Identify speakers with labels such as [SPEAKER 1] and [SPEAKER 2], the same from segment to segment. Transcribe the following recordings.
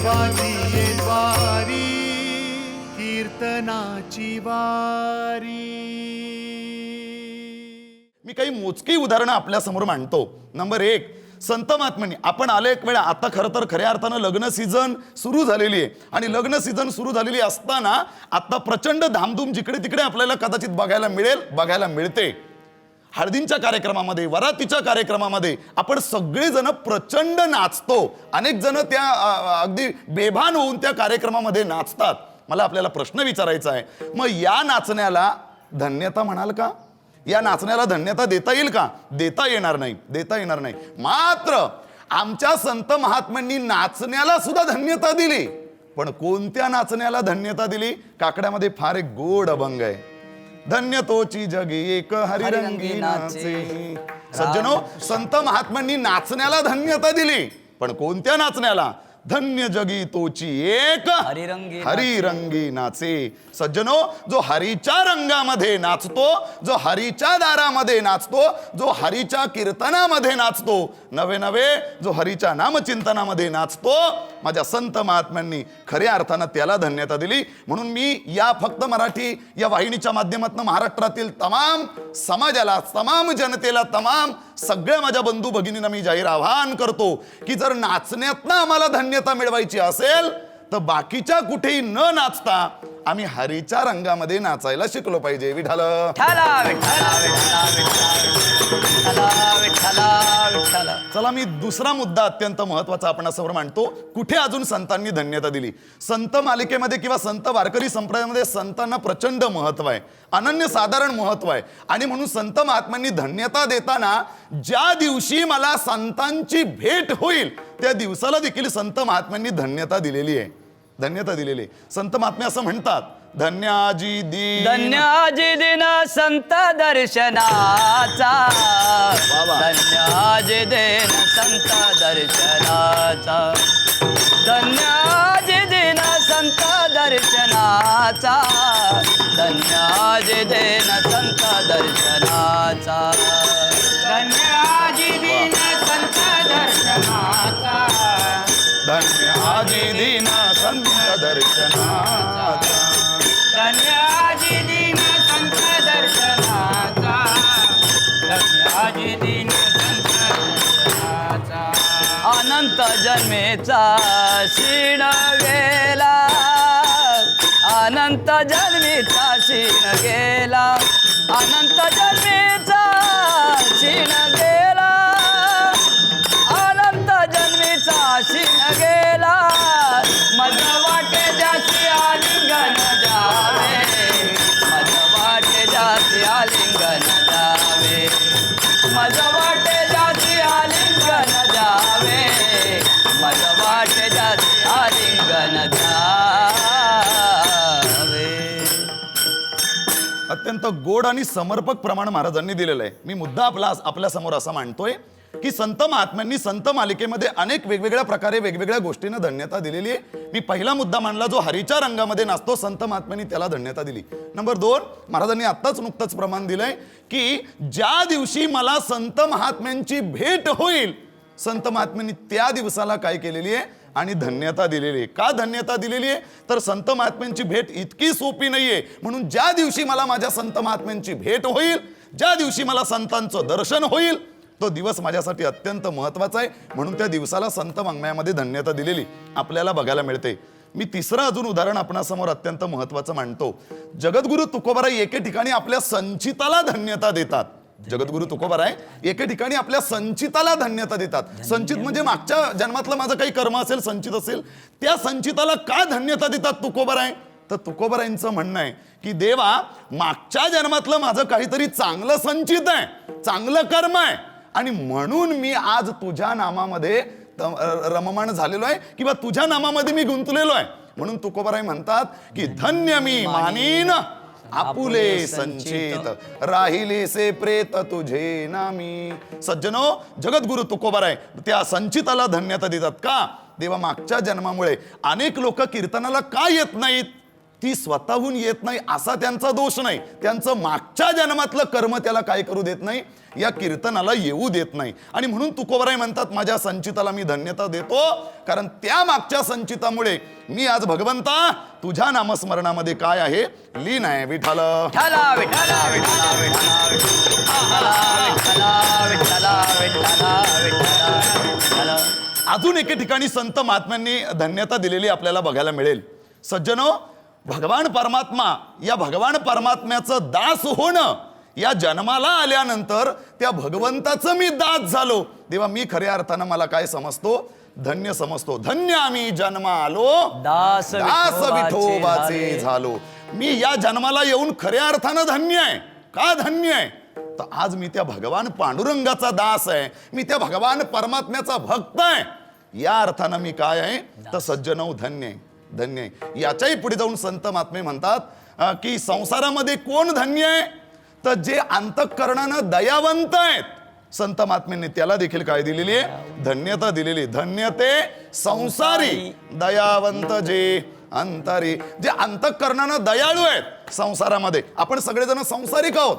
[SPEAKER 1] देवाची वारी कीर्तनाची वारी.
[SPEAKER 2] मी काही मोजकी उदाहरणं आपल्यासमोर मांडतो. नंबर एक संत महात्म्यांनी आपण आले एक वेळा आता खरं तर खऱ्या अर्थानं लग्न सीझन सुरू झालेली आहे. आणि लग्न सीझन सुरू झालेली असताना आता प्रचंड धामधूम जिकडे तिकडे आपल्याला कदाचित बघायला मिळेल बघायला मिळते. हळदींच्या कार्यक्रमामध्ये वरातीच्या कार्यक्रमामध्ये आपण सगळेजण प्रचंड नाचतो. अनेक जण त्या अगदी बेभान होऊन त्या कार्यक्रमामध्ये नाचतात. मला आपल्याला प्रश्न विचारायचा आहे. मग या नाचण्याला धन्यता म्हणाल का? या नाचण्याला धन्यता देता येईल का? देता येणार नाही. देता येणार नाही. मात्र आमच्या संत महात्म्यांनी नाचण्याला सुद्धा धन्यता दिली. पण कोणत्या नाचण्याला धन्यता दिली? काकड्यामध्ये फार एक गोड अभंग आहे. धन्य तोची जगी एक हरिरंगी नाचे. सज्जनो संत महात्म्यांनी नाचण्याला धन्यता दिली पण कोणत्या नाचण्याला? धन्य जगी तोची एक
[SPEAKER 3] हरिरंगी
[SPEAKER 2] हरिरंगी नाचे. सज्जनो जो हरीच्या रंगामध्ये नाचतो जो हरीच्या दारामध्ये नाचतो जो हरीच्या कीर्तनामध्ये नाचतो नवे नवे जो हरीच्या नामचिंतनामध्ये नाचतो माझ्या संत महात्म्यांनी खऱ्या अर्थानं त्याला धन्यता दिली. म्हणून मी या फक्त मराठी या वाहिनीच्या माध्यमातून महाराष्ट्रातील तमाम समाजाला तमाम जनतेला तमाम सगळ्या माझ्या बंधू भगिनींना मी जाहीर आवाहन करतो की जर नाचण्यातनं आम्हाला मान्यता मिळवायची असेल तर बाकीच्या कुठेही न नाचता आम्ही हरीच्या रंगामध्ये नाचायला शिकलो पाहिजे विठाल चला मी दुसरा मुद्दा अत्यंत महत्त्वाचा आपण समोर मांडतो. कुठे अजून संतांनी धन्यता दिली? संत मालिकेमध्ये किंवा संत वारकरी संप्रदायामध्ये संतांना प्रचंड महत्त्व आहे. अनन्य साधारण महत्त्व आहे. आणि म्हणून संत महात्म्यांनी धन्यता देताना ज्या दिवशी मला संतांची भेट होईल त्या दिवसाला देखील संत महात्म्यांनी धन्यता दिलेली आहे. धन्यता दिलेली. संत महात्मे असं म्हणतात धन्याजी दी
[SPEAKER 3] धन्याजी दिन संत दर्शनाचा. धन्याजी दिन संत दर्शनाचा. धन्याजी दिन संत दर्शनाचा. धन्याजी दिन संत दर्शनाचा.
[SPEAKER 4] धन्याजी दिन संत दर्शनाचा.
[SPEAKER 2] धन्याजी दिन संत दर्शनाचा
[SPEAKER 4] धन्याजी दिन संत दर्शनाचा धन्याजी दिन संत दर्शनाचा
[SPEAKER 3] अनंत जन्मेचा क्षीण गेला अनंत जन्मेचा क्षीण गेला अनंत जन्मेचा क्षीण गेला.
[SPEAKER 2] अत्यंत गोड आणि समर्पक प्रमाण महाराजांनी दिलेलं आहे. मी मुद्दा आपला आपल्यासमोर असा मांडतोय की संत महात्म्यांनी संत मालिकेमध्ये अनेक वेगवेगळ्या प्रकारे वेगवेगळ्या गोष्टींना धन्यता दिलेली आहे. मी पहिला मुद्दा मांडला जो हरीच्या रंगामध्ये नाचतो संत महात्म्यांनी त्याला धन्यता दिली. नंबर दोन महाराजांनी आत्ताच नुकतंच प्रमाण दिलंय की ज्या दिवशी मला संत महात्म्यांची भेट होईल संत महात्म्यांनी त्या दिवसाला काय केलेली आहे? आणि धन्यता दिलेली आहे. का धन्यता दिलेली आहे? तर संत महात्म्यांची भेट इतकी सोपी नाही आहे म्हणून ज्या दिवशी मला माझ्या संत महात्म्यांची भेट होईल ज्या दिवशी मला संतांचं दर्शन होईल तो दिवस माझ्यासाठी अत्यंत महत्त्वाचा आहे. म्हणून त्या दिवसाला संत वाङ्मयामध्ये धन्यता दिलेली आपल्याला बघायला मिळते. मी तिसरं अजून उदाहरण आपणासमोर अत्यंत महत्वाचं मांडतो. जगद्गुरु तुकोबाराई एके ठिकाणी आपल्या संचिताला धन्यता देतात. जगद्गुरु तुकोबाराय एके ठिकाणी आपल्या संचिताला धन्यता देतात. संचित म्हणजे मागच्या जन्मातलं माझं काही कर्म असेल संचित असेल त्या संचिताला का धन्यता देतात तुकोबाराय तर तुकोबारायांचं म्हणणं आहे की देवा मागच्या जन्मातलं माझं काहीतरी चांगलं संचित आहे चांगलं कर्म आहे. आणि म्हणून मी आज तुझ्या नामामध्ये रममाण झालेलो आहे किंवा तुझ्या नामामध्ये मी गुंतलेलो आहे. म्हणून तुकोबाराय म्हणतात की धन्य मी मानीन. आपुले संचित राहिले से प्रेत तुझे नामी. सज्जनो जगद्गुरु तुकोबाराय त्या संचिताला धन्यता देतात का? देवा मागच्या जन्मामुळे अनेक लोक कीर्तनाला का येत नाहीत? ती स्वतःहून येत नाही असा त्यांचा दोष नाही. त्यांचं मागच्या जन्मातलं कर्म त्याला काय करू देत नाही या कीर्तनाला येऊ देत नाही. आणि म्हणून तुकोबराय म्हणतात माझ्या संचिताला मी धन्यता देतो कारण त्या मागच्या संचितामुळे मी आज भगवंता तुझ्या नामस्मरणामध्ये काय आहे? लीन आहे विठाल अजून एके ठिकाणी संत महात्म्यांनी धन्यता दिलेली आपल्याला बघायला मिळेल. सज्जनो भगवान परमात्मा या भगवान परमात्म्याचं दास होणं या जन्माला आल्यानंतर त्या भगवंताचं मी दास झालो. तेव्हा मी खऱ्या अर्थानं मला काय समजतो? धन्य समजतो. धन्य आम्ही जन्मा आलो
[SPEAKER 3] दास
[SPEAKER 2] दास
[SPEAKER 3] विठोबाचे
[SPEAKER 2] झालो. मी या जन्माला येऊन खऱ्या अर्थानं धन्य आहे. का धन्य आहे? तर आज मी त्या भगवान पांडुरंगाचा दास आहे. मी त्या भगवान परमात्म्याचा भक्त आहे. या अर्थानं मी काय आहे? तर सज्जनव धन्य आहे. धन्य आहे. याच्याही पुढे जाऊन संत महात्मे म्हणतात की संसारामध्ये कोण धन्य आहे? तर जे अंतःकरणानं दयावंत आहेत संत महात्म्यांनी त्याला देखील काय दिलेली आहे? धन्यता दिलेली धन्य ते संसारी दयावंत जे अंतरी. जे अंतःकरणानं दयाळू आहेत संसारामध्ये. आपण सगळेजण संसारिक आहोत.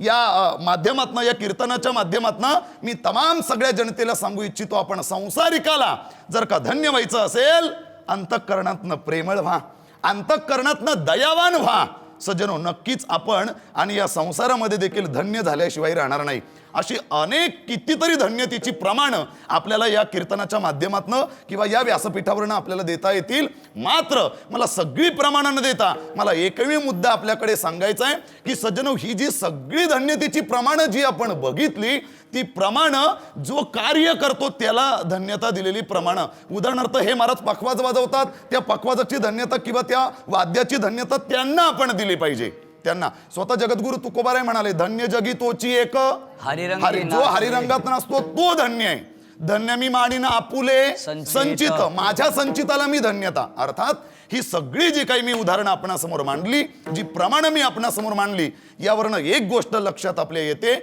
[SPEAKER 2] या माध्यमातनं या कीर्तनाच्या माध्यमातनं मी तमाम सगळ्या जनतेला सांगू इच्छितो आपण संसारिकाला. जर का धन्य व्हायचं असेल अंतःकरणातनं प्रेमळ व्हा. अंतःकरणातनं दयावान व्हा. सज्जनो नक्कीच आपण आणि या संसारामध्ये देखील धन्य झाल्याशिवाय राहणार नाही. अशी अनेक कितीतरी धन्यतेची प्रमाणं आपल्याला या कीर्तनाच्या माध्यमातनं किंवा या व्यासपीठावरनं आपल्याला देता येतील. मात्र मला सगळी प्रमाणं न देता मला एकमेव मुद्दा आपल्याकडे सांगायचा आहे की सज्जनो ही जी सगळी धन्यतेची प्रमाणं जी आपण बघितली ती प्रमाणं जो कार्य करतो त्याला धन्यता दिलेली प्रमाणं. उदाहरणार्थ हे महाराज पखवाज वाजवतात त्या पखवाजाची धन्यता किंवा त्या वाद्याची धन्यता त्यांना आपण दिली पाहिजे. त्यांना. स्वतः जगद्गुरु तुकोबाराय म्हणाले धन्य जगी तोची एक.
[SPEAKER 3] हरिरंगी
[SPEAKER 2] हरी जो. हरिरंगात नसतो तो धन्य आहे. धन्य मी माणीन आपुले
[SPEAKER 3] संचित.
[SPEAKER 2] माझ्या संचिताला मी धन्यता. अर्थात ही सगळी जी काही मी उदाहरणं आपणासमोर मांडली जी प्रमाणं मी आपणासमोर मांडली यावरनं एक गोष्ट लक्षात आपल्या येते.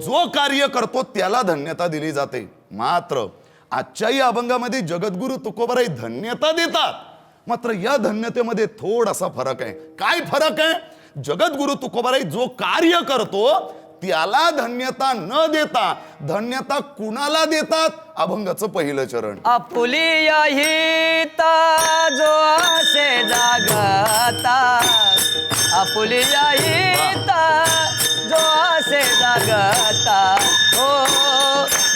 [SPEAKER 2] जो कार्य करतो त्याला धन्यता दिली जाते. मात्र आजच्या या अभंगामध्ये जगद्गुरु तुकोबाराई धन्यता देतात. मात्र या धन्यतेमध्ये थोडासा फरक आहे. काय फरक आहे? जगद्गुरु तुकोबाराई जो कार्य करतो त्याला धन्यता न देता धन्यता कुणाला देतात? अभंगाचं पहिलं चरण.
[SPEAKER 3] आपुलिया हिता जो असे जागता. आपुलिया हिता जो असे जागता. हो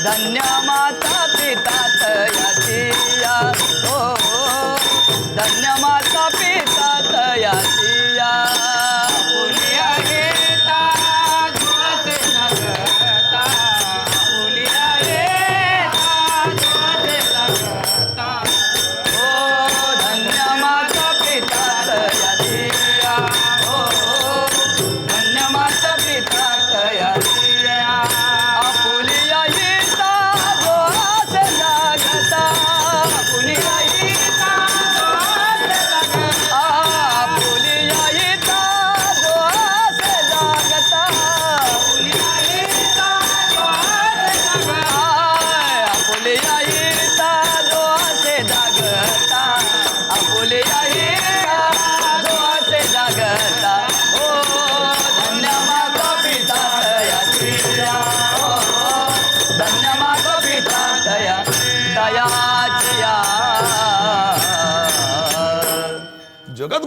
[SPEAKER 3] धन्य माता पिता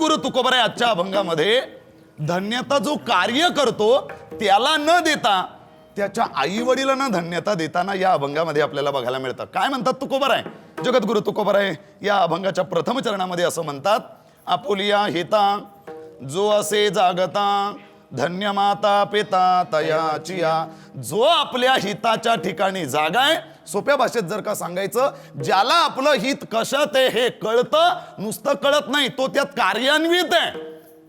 [SPEAKER 3] सद्गुरु
[SPEAKER 2] तुकोबर आहे आजच्या अभंगामध्ये धन्यता जो कार्य करतो त्याला न देता त्याच्या आई वडिलांना धन्यता देताना या अभंगामध्ये आपल्याला बघायला मिळतं. काय म्हणतात तुकोबर आहे जगद्गुरु आहे या अभंगाच्या प्रथम चरणामध्ये असं म्हणतात आपुलिया हिता जो असे जागता धन्य माता पिता तयाचिया जो आपल्या हिताच्या ठिकाणी जागा आहे सोप्या भाषेत जर का सांगायचं ज्याला आपलं हित कशात आहे हे कळतं नुसतं कळत नाही तो त्यात कार्यान्वित आहे.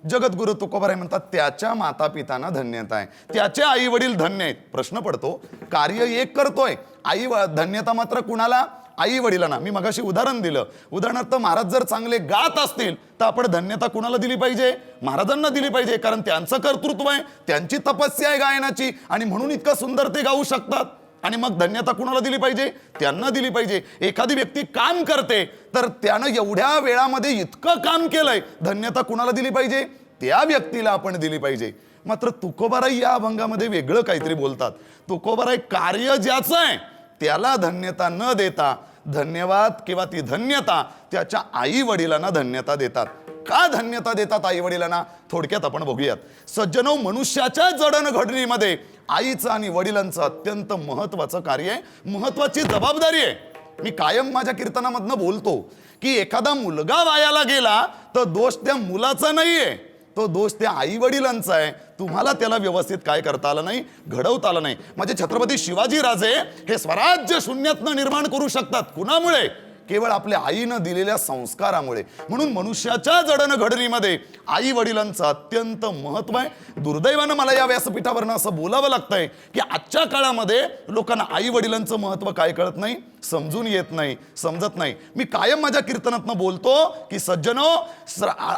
[SPEAKER 2] जगद्गुरु तुकोबाराय म्हणतात त्याच्या माता पितांना धन्यता आहे. त्याचे आई वडील धन्य आहेत. प्रश्न पडतो कार्य एक करतोय. आई धन्यता मात्र कुणाला? आई वडिलांना. मी मगाशी उदाहरण दिलं. उदाहरणार्थ महाराज जर चांगले गात असतील तर आपण धन्यता कुणाला दिली पाहिजे? महाराजांना दिली पाहिजे कारण त्यांचं कर्तृत्व आहे त्यांची तपस्या आहे गायनाची आणि म्हणून इतकं सुंदर ते गाऊ शकतात. आणि मग धन्यता कुणाला दिली पाहिजे? त्यांना दिली पाहिजे. एखादी व्यक्ती काम करते तर त्यानं एवढ्या वेळामध्ये इतकं काम केलंय धन्यता कुणाला दिली पाहिजे? त्या व्यक्तीला आपण दिली पाहिजे. मात्र तुकोबाराई या अभंगामध्ये वेगळं काहीतरी बोलतात. तुकोबाराई कार्य ज्याचं आहे त्याला धन्यता न देता धन्यवाद किंवा ती धन्यता त्याच्या आई वडिलांना धन्यता देतात. का धन्यता देतात आई वडिलांना थोडक्यात आपण बघूयात. सज्जनो मनुष्याच्या जडणघडणीमध्ये आईचं आणि वडिलांचं अत्यंत महत्वाचं कार्य आहे. महत्वाची जबाबदारी आहे. मी कायम माझ्या कीर्तनामधनं बोलतो की एखादा मुलगा वायाला गेला तर दोष त्या मुलाचा नाहीये. तो दोष त्या आई वडिलांचा आहे. तुम्हाला त्याला व्यवस्थित काय करता आलं नाही घडवता आलं नाही. म्हणजे छत्रपती शिवाजी राजे हे स्वराज्य शून्यातनं निर्माण करू शकतात. कुणामुळे? केवळ आपल्या आईनं दिलेल्या संस्कारामुळे. म्हणून मनुष्याच्या जडण घडणीमध्ये आई वडिलांचं अत्यंत महत्त्व आहे. दुर्दैवानं मला या व्यासपीठावरनं असं बोलावं लागतंय की आजच्या काळामध्ये लोकांना आई वडिलांचं महत्त्व काय कळत नाही समजून येत नाही समजत नाही. मी कायम माझ्या कीर्तनातनं बोलतो की सज्जनो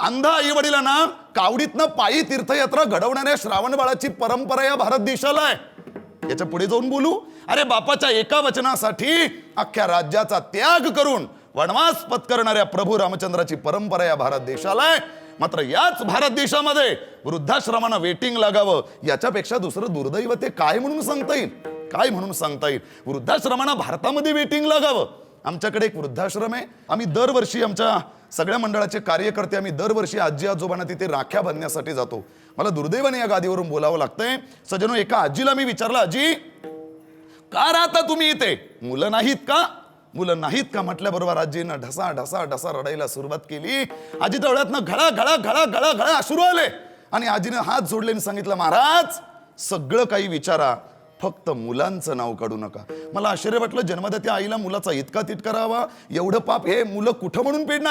[SPEAKER 2] अंध आई वडिलांना कावडीतनं पायी तीर्थयात्रा घडवणाऱ्या श्रावण बाळाची परंपरा या भारत देशाला आहे. याच्यापुढे जाऊन बोलू. अरे बापाच्या एका वचनासाठी अख्ख्या राज्याचा त्याग करून वनवास पत्करणाऱ्या प्रभू रामचंद्राची परंपरा या भारत देशाला आहे. मात्र याच भारत देशामध्ये वृद्धाश्रमांना वेटिंग लागावं याच्यापेक्षा दुसरं दुर्दैव ते काय म्हणून सांगता येईल? काय म्हणून सांगता येईल? वृद्धाश्रमांना भारतामध्ये वेटिंग लागावं. आमच्याकडे एक वृद्धाश्रम आहे. आम्ही दरवर्षी आमच्या सगळ्या मंडळाचे कार्यकर्ते आम्ही दरवर्षी आजी आजोबांना तिथे राख्या बांधण्यासाठी जातो. मला दुर्दैवाने या गादीवरून बोलावं लागतंय. सजनो एका आजीला मी विचारलं आजी का राहता तुम्ही इथे? मुलं नाहीत का? मुलं नाहीत का? म्हटल्याबरोबर आजीनं ढसा ढसा ढसा रडायला सुरुवात केली. आजी डोळ्यातनं घळा घळा घळा घळा घळा सुरू आले. आणि आजीनं हात जोडले आणि सांगितलं महाराज सगळं काही विचारा. फक्त मुलांचं नाव काढू नका. मला आश्चर्य वाटलं जन्मदात्या आईला मुलाचा इतका तिटकारा एवढं पाप हे मुलं कुठं म्हणून पेडणार?